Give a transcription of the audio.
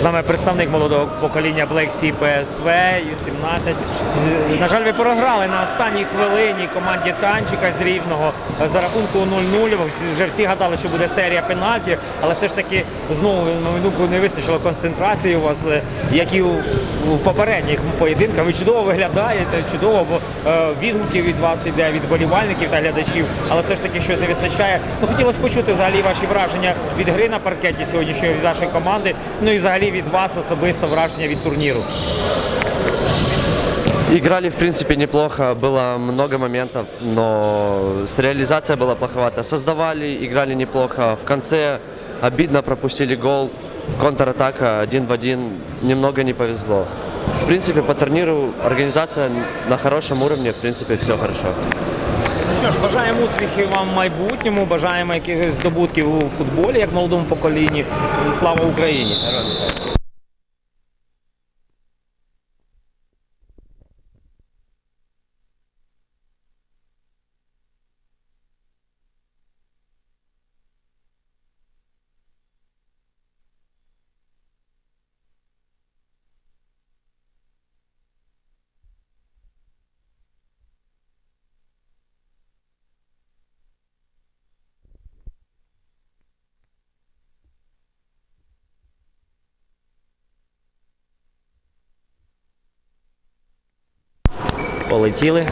З нами представник молодого покоління Black Sea PSV, Ю-17. На жаль, ви програли на останній хвилині команді Танчика з Рівного за рахунку 0-0. Вже всі гадали, що буде серія пенальтів, але все ж таки знову минутку не вистачило концентрації у вас, е, як і у, попередніх поєдинках. Ви чудово виглядаєте, чудово, бо е, відгуків від вас іде від болівальників та глядачів, але все ж таки щось не вистачає. Ну, хотілося почути взагалі ваші враження від гри на паркеті сьогоднішньої від вашої команди, ну і взагалі від вас особисто враження від турніру. Играли, в принципе, неплохо. Было много моментов, но с реализацией была плоховато. Создавали, играли неплохо. В конце обидно пропустили гол. Контратака один в один. Немного не повезло. В принципе, по турниру организация на хорошем уровне. В принципе, все хорошо. Що ж, бажаємо успіхів вам в майбутньому, бажаємо якихось здобутків у футболі, як молодому поколінні. Слава Україні! Полетіли.